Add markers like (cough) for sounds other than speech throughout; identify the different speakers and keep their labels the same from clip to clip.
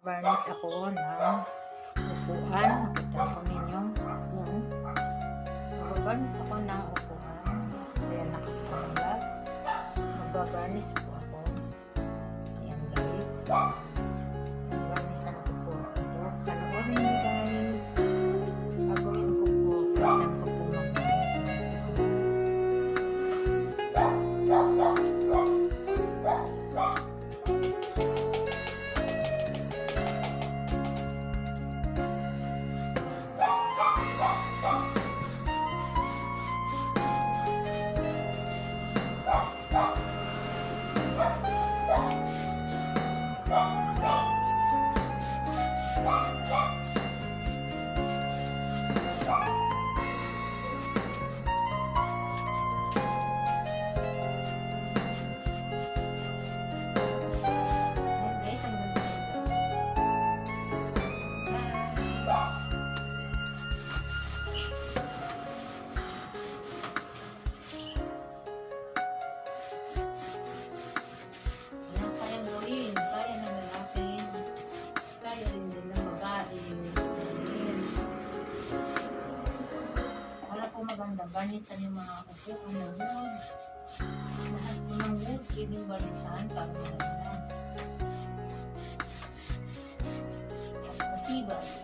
Speaker 1: Barnis ako ng upuan. Nakita ko ninyo. Yan. Magbabarnis ako ng upuan. Ayan, nakapanglat. Magbabarnis po ako. Ayan guys. Yung mga upuan ng wood. Lahat po ng wood, pwedeng barnisan para maganda. Matibay.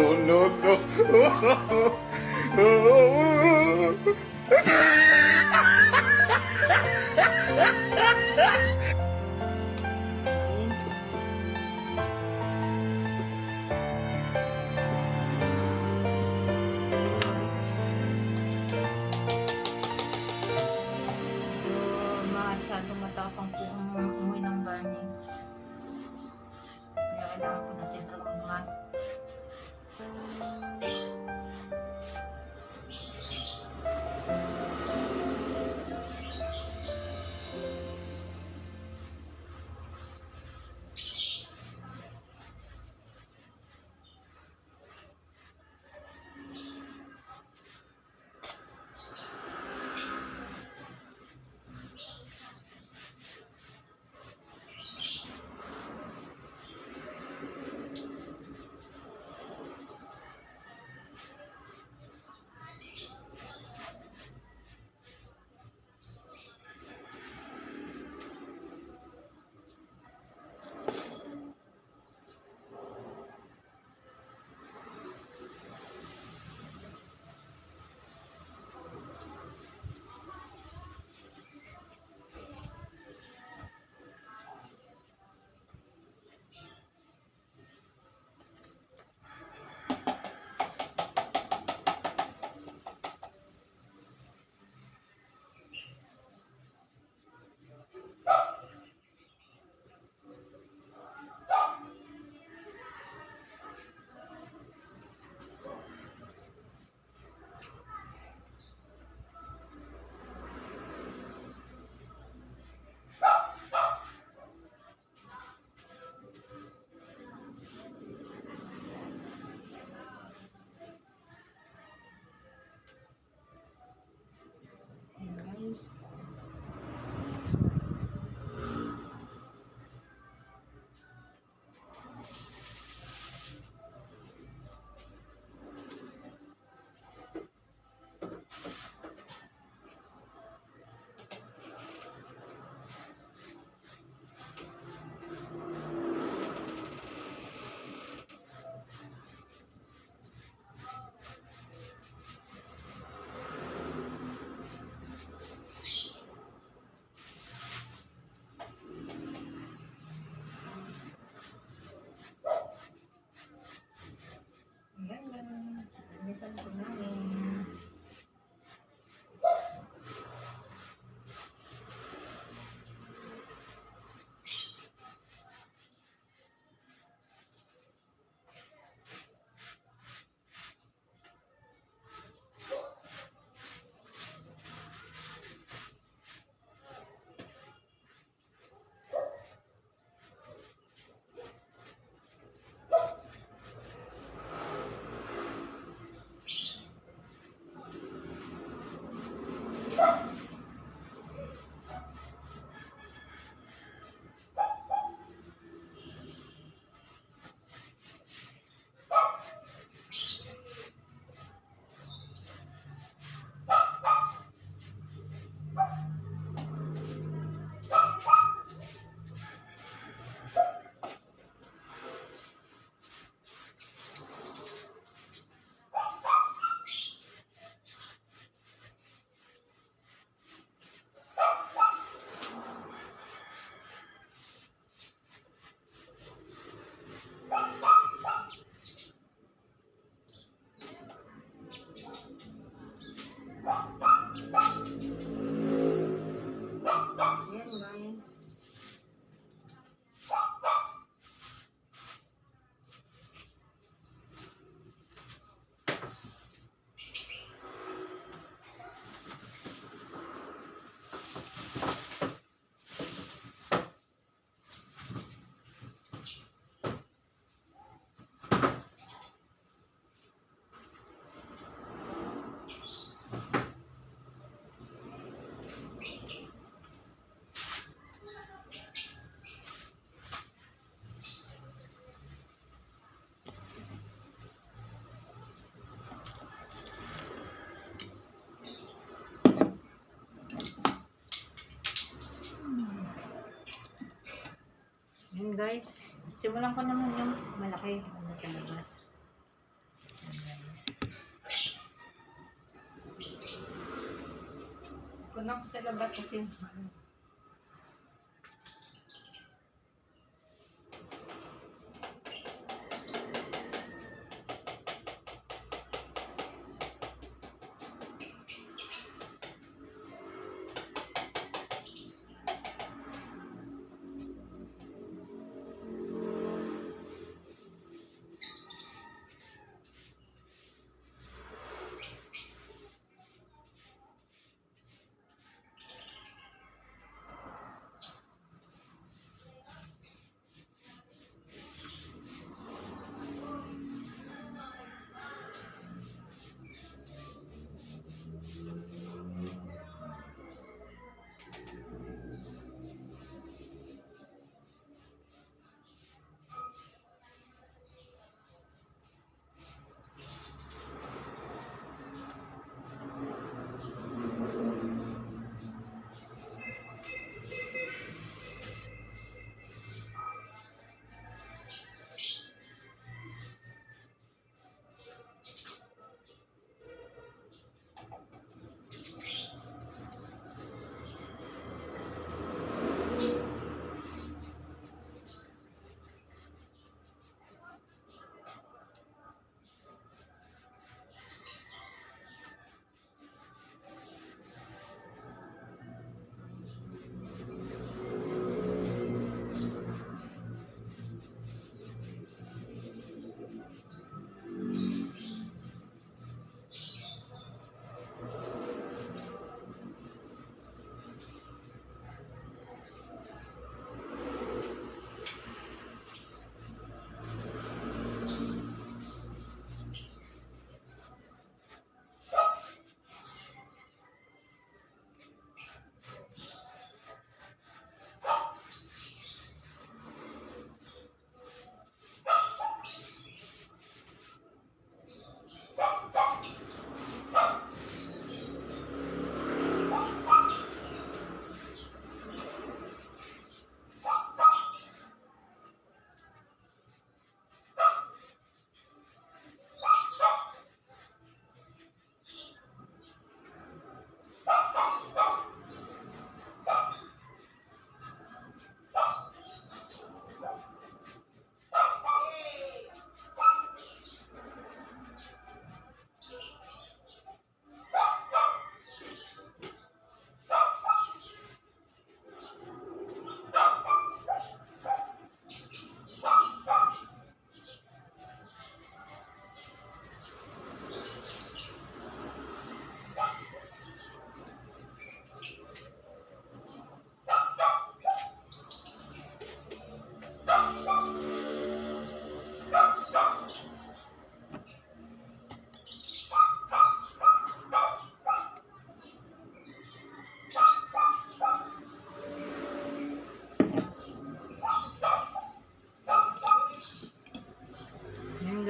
Speaker 2: No, no, no,
Speaker 1: Linisan ko guys, simulan ko naman yung malaki. Ano sa labas.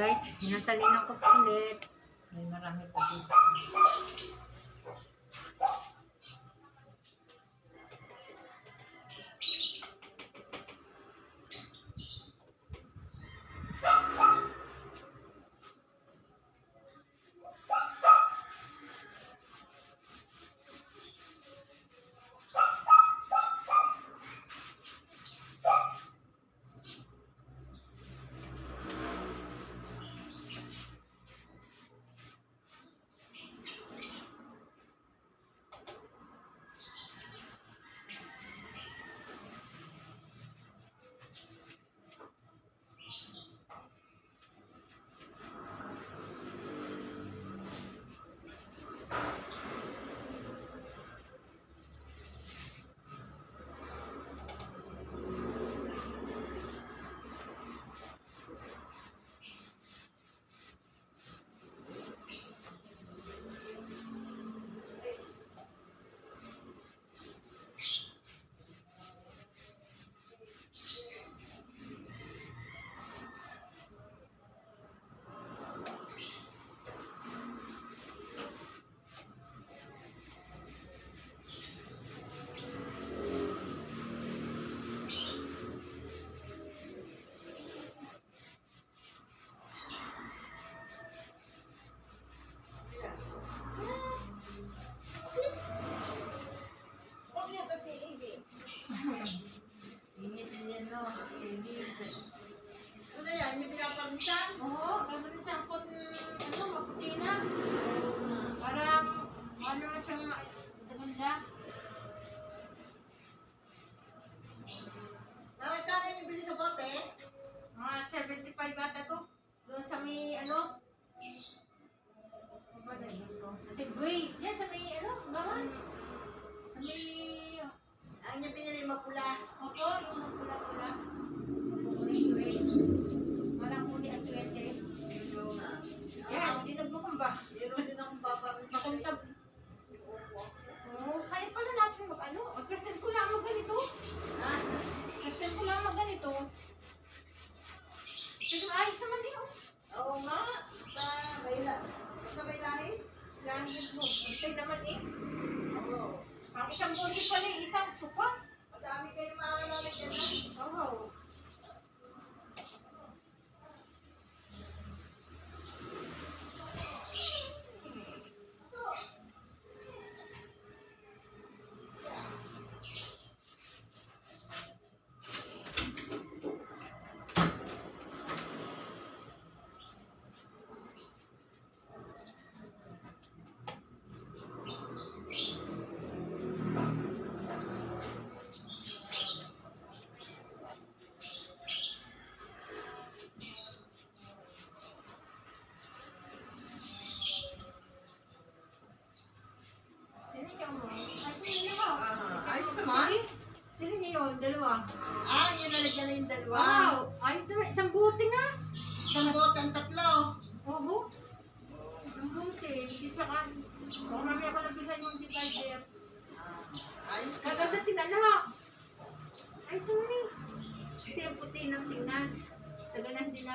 Speaker 1: guys, pinasalinan ko
Speaker 3: ulit. May marami pa dito.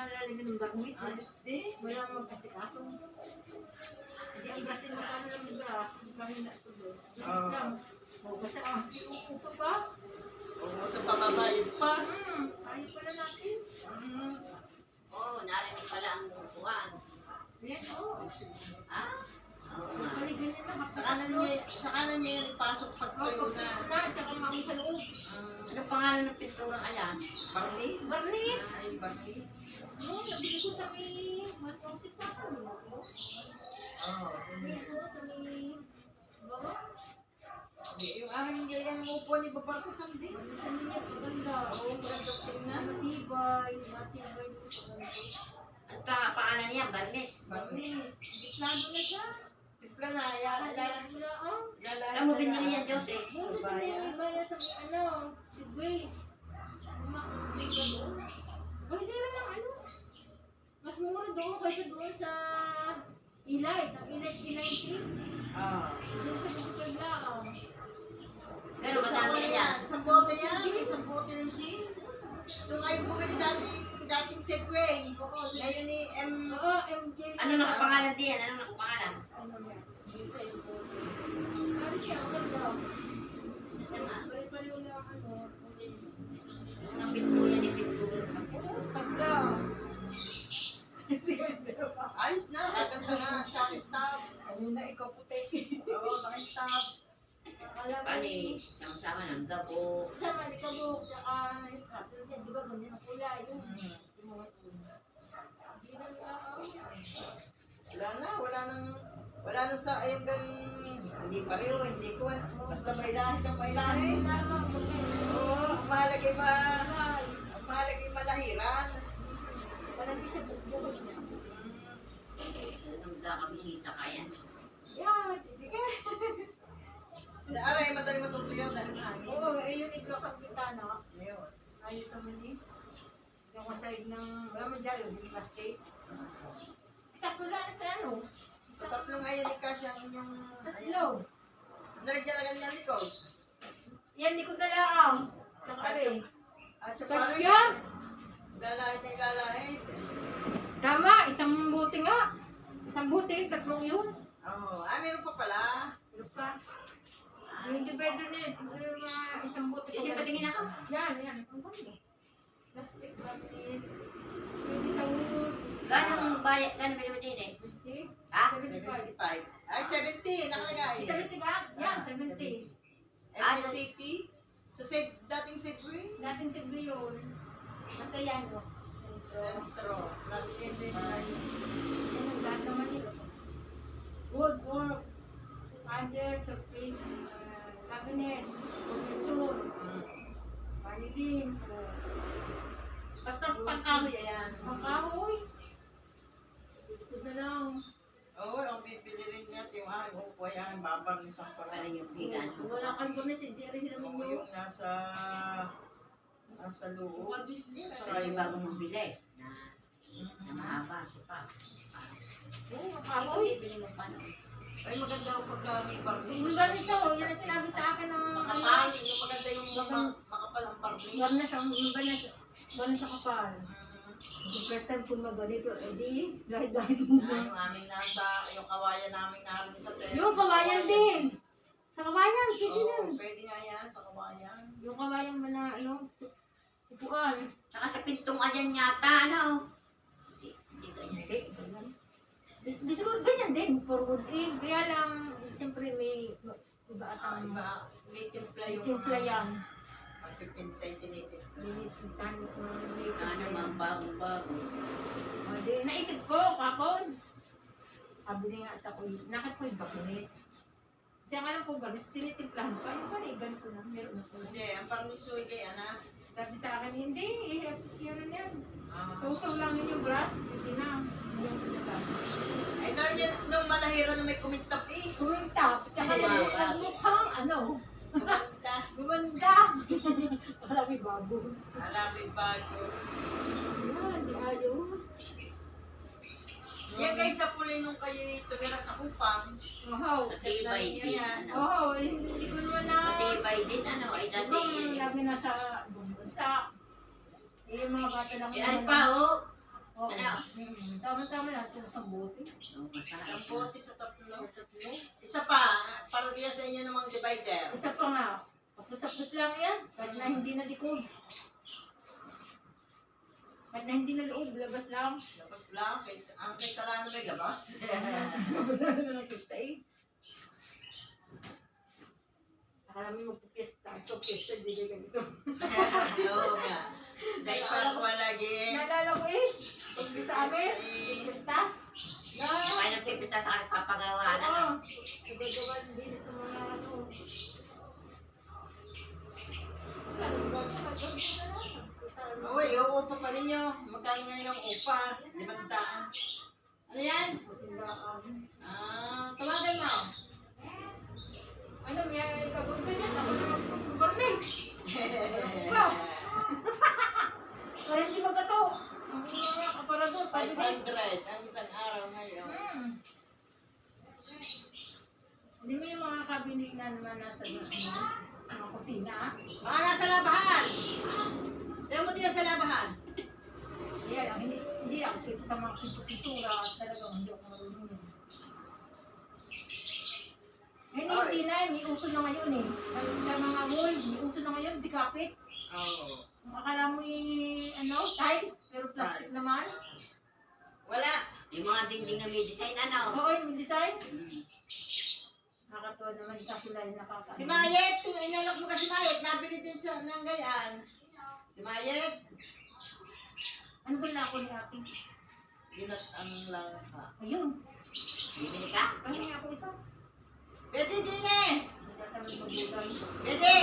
Speaker 3: lalagyan ng barnis.
Speaker 4: Ayos din.
Speaker 3: Wala magkasikaso. Hindi ang gasin mo kami lang yung gas. Kami na ito doon.
Speaker 4: Uh,
Speaker 3: lang. Ah. Upo pa.
Speaker 4: Upo sa pakabayad pa.
Speaker 3: Hmm. Ayos pala natin.
Speaker 4: Hmm.
Speaker 5: Oo, oh, narinig pala ang bukuan. Yes, oo.
Speaker 3: Ah?
Speaker 4: Sa kanan niya, sa kanan niya yung pasok pag kayo na.
Speaker 3: Na, tsaka mga sa loob.
Speaker 5: Ano pangalan ng pintura? Ayan.
Speaker 4: Barnis?
Speaker 3: Barnis.
Speaker 4: Ay, barnis. Yung aking gayan mo po ni
Speaker 3: Babarka Sandi. Maganda.
Speaker 4: Oo, maganda tingnan.
Speaker 3: Matibay. Matibay.
Speaker 5: At pa, paanan niya, Barnes.
Speaker 4: Barnes.
Speaker 3: Diplano na siya.
Speaker 4: Dipla na.
Speaker 3: Lalayan.
Speaker 5: Saan mo binili yan, Joseph?
Speaker 3: Buto sa niya, iba yan sa ano, si Wade. Oo, kasi doon sa Ilay, ang Ilay, Ilay Creek. Oo.
Speaker 4: Ah.
Speaker 3: Doon sa Bukagla, oh.
Speaker 5: Pero
Speaker 4: Isang
Speaker 5: madami yan. yan.
Speaker 4: Isang bote yan. Isang bote ng gin. Yung kayo bumili dati, dating Segway. Ngayon ni M...
Speaker 3: Oo, MJ.
Speaker 5: Ano nakapangalan diyan? Ano nakapangalan?
Speaker 3: Ano yan? Ano siya? Ano ang ganda. Balik pa yung ano.
Speaker 5: Ang pintulan ni pintulan.
Speaker 3: Oo, ganda.
Speaker 4: Ayos na, maganda na. Sakit tab.
Speaker 3: Ano na, ikaw puti.
Speaker 4: Oo, bakit tab?
Speaker 5: Pali, sama-sama ng gabo.
Speaker 3: Sama ni Kabuk, tsaka di ba ganyan ang kulay? Ako.
Speaker 4: Wala na, wala nang... Wala nang sa ayong gan... Hindi pareho, hindi ko. Basta may lahi kang may lahi. Oo, ang mahalaga ma... Ang mahalaga malahiran.
Speaker 5: Kakabisita ka yan.
Speaker 3: Yan, sige.
Speaker 4: Aray, madali matutuyo dahil hangin.
Speaker 3: Oo, eh yun ikaw sa kitana.
Speaker 4: Ngayon.
Speaker 3: Ayos naman eh. Yung kasayid ng, wala mo dyan, yung plastic. Sakto lang sa ano?
Speaker 4: Sa tatlong ayan ni Kasia ang inyong...
Speaker 3: Tatlo.
Speaker 4: Nalagyan na ganyan likod.
Speaker 3: Yan, di ko dalaang. Saka rin.
Speaker 4: Ah, siya
Speaker 3: Kasya?
Speaker 4: Lalahit na ilalahit.
Speaker 3: Tama, isang buti nga. Isang buti, tatlong yun.
Speaker 4: Oo. Ah, meron pa pala.
Speaker 3: Ano pa? Yung divider na yun, siguro yung mga isang buti
Speaker 5: Kasi patingin ako.
Speaker 3: Yan, yan. Ang ganda. Plastic bagis. Yung isang wood.
Speaker 5: Gano'ng bayad, gano'ng binibig din eh?
Speaker 3: Plastic.
Speaker 5: Ha?
Speaker 3: 75.
Speaker 4: 75. Ay, 70. Nakalagay.
Speaker 3: 70 ka? Yan,
Speaker 4: Ah,
Speaker 3: 70.
Speaker 4: And the city. Sa save, dating Segway.
Speaker 3: Dating siglo yun. Basta yan, no?
Speaker 4: Centro. Plus
Speaker 3: And then, uh, yan ang lahat naman yun. Wood work. Under surface. uh, Cabinet. Furniture. Panilim.
Speaker 4: Basta sa pangkahoy, ayan.
Speaker 3: Ang kahoy. Ito na lang.
Speaker 4: Oo, ang bibili rin niya. Yung aking upo, ayan. Babarnis ang
Speaker 5: Parang
Speaker 4: parang.
Speaker 5: yung bigan.
Speaker 3: Wala kang gumis, hindi rin namin
Speaker 4: Oo,
Speaker 3: yun.
Speaker 4: yung nasa... Nasa loob.
Speaker 3: Bukod din.
Speaker 5: Saka yung bagong mabili na, na mahaba, sipa.
Speaker 3: Oo, kahoy.
Speaker 5: bibili mo pa noon.
Speaker 4: Ay, maganda ang pagka may barnis.
Speaker 3: Yung ganito, yan ang sinabi sa akin ng.
Speaker 4: Makapal. Yung maganda yung ma- makapal ang barnis.
Speaker 3: Huwag na sa, ba na, ba na sa kapal. Yung first time ko maganito, eh di, dahil dahil
Speaker 4: Ah, yung aming nasa, yung kawayan namin naroon sa terrace.
Speaker 3: Yung kawayan din. Sa kawayan, pwede
Speaker 4: Oo,
Speaker 3: na.
Speaker 4: pwede nga yan sa kawayan.
Speaker 3: Yung kawayan ba na, ano, upuan.
Speaker 5: Saka sa pintong ayan yata, ano? Hindi, hindi ganyan.
Speaker 3: Hindi, ganyan. Di, di siguro ganyan din, forward in. Kaya lang, siyempre may iba at
Speaker 4: Ah,
Speaker 3: ang
Speaker 4: iba, may timpla yung...
Speaker 3: timpla yan.
Speaker 4: Pagpipintay,
Speaker 3: ko may
Speaker 5: Na naman, bagong-bago.
Speaker 3: O, di, naisip ko, kapon. Sabi nga nakit ko yung bakunis. Kasi ang alam ko balis, tinitimplahan pa. Yung paligan ko na, meron ako.
Speaker 4: Hindi, ang parnisuy kay Ana.
Speaker 3: Sabi sa akin, hindi, eh, yun na yan.
Speaker 4: Ah.
Speaker 3: Susaw lang yun yung brush, hindi na. Hindi ang.
Speaker 4: Ay, dahil yun, nung malahira na may kumintap eh.
Speaker 3: Kumintap, tsaka
Speaker 4: Yeah.
Speaker 3: yung nagmukhang, ano,
Speaker 4: Kumanta.
Speaker 3: gumanda. (laughs) (laughs) Alam mo, bago.
Speaker 4: Alam, may bago.
Speaker 3: Yan, di ayos.
Speaker 4: Yan guys, sa puli nung kayo tumira sa kupang.
Speaker 3: Wow.
Speaker 5: Matibay din, ano?
Speaker 3: Oh, hindi ko naman na...
Speaker 5: Matibay din, ano? Ay, dati.
Speaker 3: Ibang lagi na sa bansa. Eh, yung mga bata lang.
Speaker 5: Yan pa, oh.
Speaker 3: Oo.
Speaker 5: Ano?
Speaker 3: Mm, Tama-tama na ito sa bote.
Speaker 5: Oh, masarap
Speaker 4: Ang
Speaker 5: na.
Speaker 4: bote sa tatlo. Isa pa, para diyan sa inyo ng mga divider.
Speaker 3: Isa pa nga. Kapos-apos lang yan. Kahit na hindi na likod. Kahit na hindi na loob, labas lang.
Speaker 4: Labas lang, kay, ang kay Talano may labas.
Speaker 3: Labas lang na nakita eh. Akala mo magpipesta. Ito, pesta, hindi na ganito. (laughs)
Speaker 4: Oo nga. Dahil sa ko lagi.
Speaker 3: Naalala ko eh. Pag sa amin, pesta. Na,
Speaker 5: Ay, nagpipista sa akin, papagawa na.
Speaker 3: Oo. Nagagawa ng dinis ng mga ano. Wala, nagagawa ng mga ganito.
Speaker 4: Uy, uupa pa ninyo. Magkano ngayon ang upa? Limandaan. Ano yan? Ah, tawagan mo.
Speaker 3: Ano, may kagunta niya. Mag-barnes. Wow. (laughs) Para hindi magkato. Ang mga aparador, pwede din.
Speaker 4: 500 ang isang araw ngayon.
Speaker 3: Hmm. Hindi mo yung mga cabinet na naman nasa mga kusina.
Speaker 4: Mga nasa labahan. Diyan mo diyan sa labahan.
Speaker 3: Kaya lang, hindi, hindi ako fit sa mga pintura talagang hindi ako marunong yun. Ngayon,
Speaker 4: Ay.
Speaker 3: hindi na, may uso na ngayon eh. Sa, sa mga wall, may uso na ngayon, dikapit.
Speaker 4: Oo.
Speaker 3: Akala mo yung, ano, tiles, pero plastic
Speaker 4: Tiles.
Speaker 3: naman.
Speaker 4: Wala.
Speaker 5: Yung mga dingding na may design, ano?
Speaker 3: Oo, yung design.
Speaker 5: Mm.
Speaker 3: Nakakatuwa naman ka sila yung nakaka...
Speaker 4: Si Mayet, inalok mo kasi Mayet, nabili din sa ng gayaan. Si Mayet,
Speaker 3: Ano ba na ako ni ate?
Speaker 4: yun at ang lang ha.
Speaker 3: Ayun.
Speaker 5: Bibili ka?
Speaker 3: Pahingi ako isa.
Speaker 4: Pwede din eh.
Speaker 3: Hindi ka talagang magbutay.
Speaker 4: Pwede.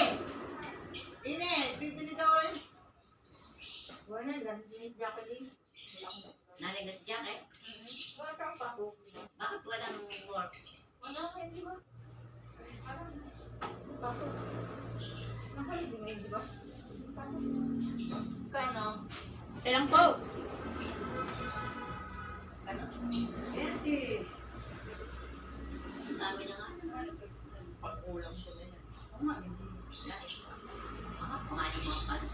Speaker 4: Din eh, bibili daw rin.
Speaker 3: Wala na, Dennis Jacqueline.
Speaker 5: Naligas jacket?
Speaker 3: Wala kang pasok.
Speaker 5: Bakit walang work?
Speaker 3: Wala ka, di ba? Parang, pasok. Hindi ngayon, di ba? Pasok.
Speaker 4: Kano?
Speaker 3: Isa lang po. Ente.
Speaker 5: Ang dami na nga.
Speaker 4: Pag-ulam ko na yan.
Speaker 3: Oo nga, hindi.
Speaker 5: Mga kumain mo pala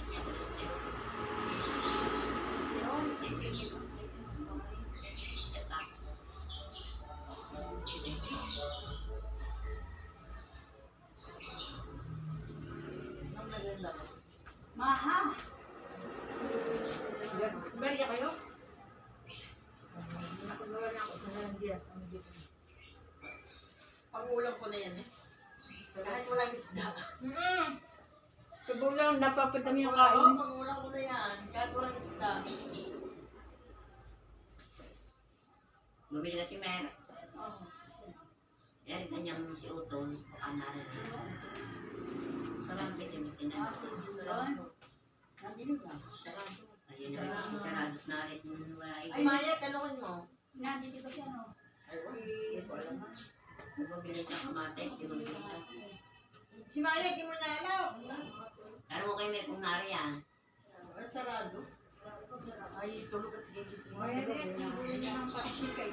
Speaker 3: Napapadami
Speaker 4: Oo,
Speaker 3: kain.
Speaker 4: pang-ulam ko na yan. Kahit walang isda.
Speaker 5: Bumili na si Mer. Yan, kanyang si Utol. Baka narinig. Sarang pitin-pitin na. Ayun na, si Sarado narinig.
Speaker 4: Ay. Maya, tanongin mo.
Speaker 3: Nandito kasi ano.
Speaker 4: Ay, wala. Hindi ko alam.
Speaker 5: Nagbabili sa kamates. Di ba?
Speaker 4: Si Maya, di mo na alam.
Speaker 5: Laro mo kay Mer kung nariyan.
Speaker 4: Ano sarado? Ay, tulog at gigising.
Speaker 3: Kaya din, ibuli niya ng pasikay.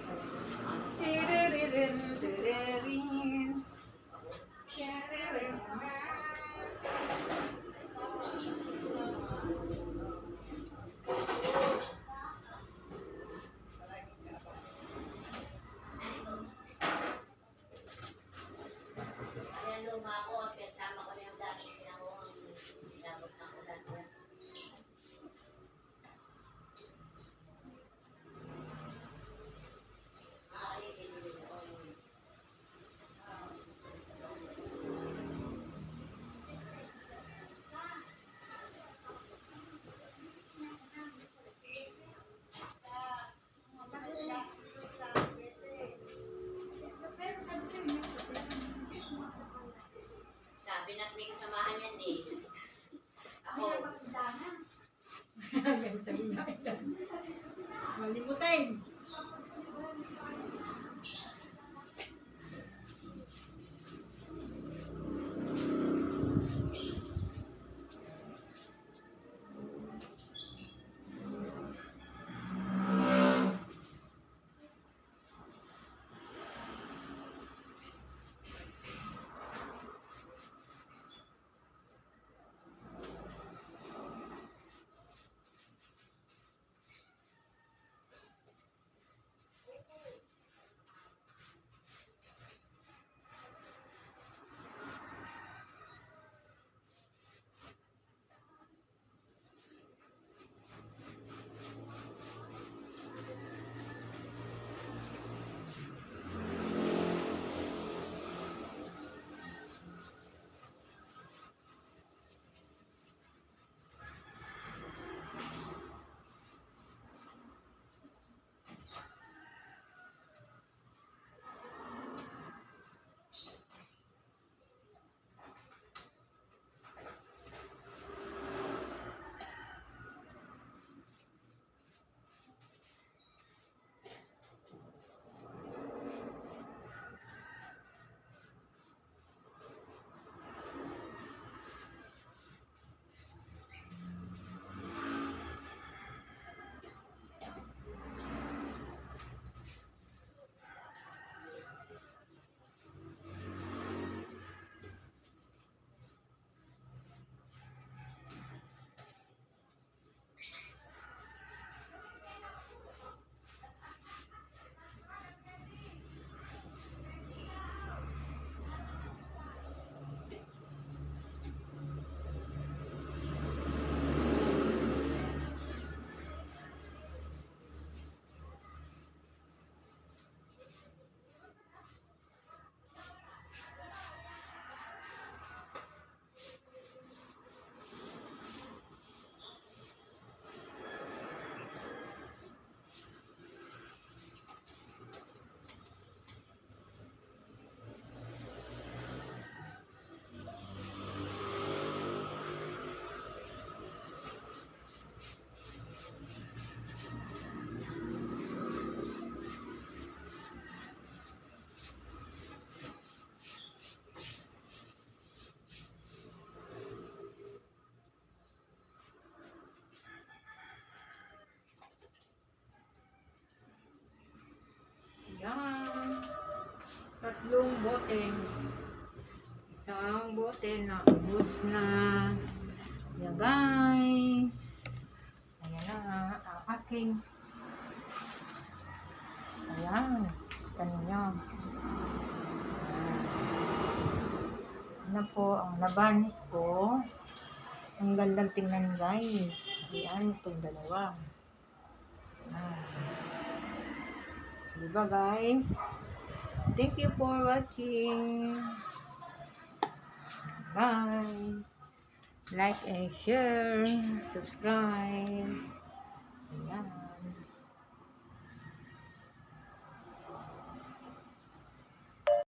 Speaker 3: Tiriririn, tiririn. Tiririn.
Speaker 5: Kaya luma ako at kasama ko na yung dating pinanguhang sinabot ng ulan. Ay, hindi ko. Sabi na't may kasamahan yan eh. Ako,
Speaker 3: Malimutin.
Speaker 1: Bote. Isang bote na ubos na. Yan guys. Ayan na ang aking. Ayan. Kita ninyo. Ayan. Ano po ang labanis ko. Ang gandang tingnan guys. Ayan itong dalawa. Ayan. Diba guys? Thank you for watching. Bye. Like and share. Subscribe. Ayan.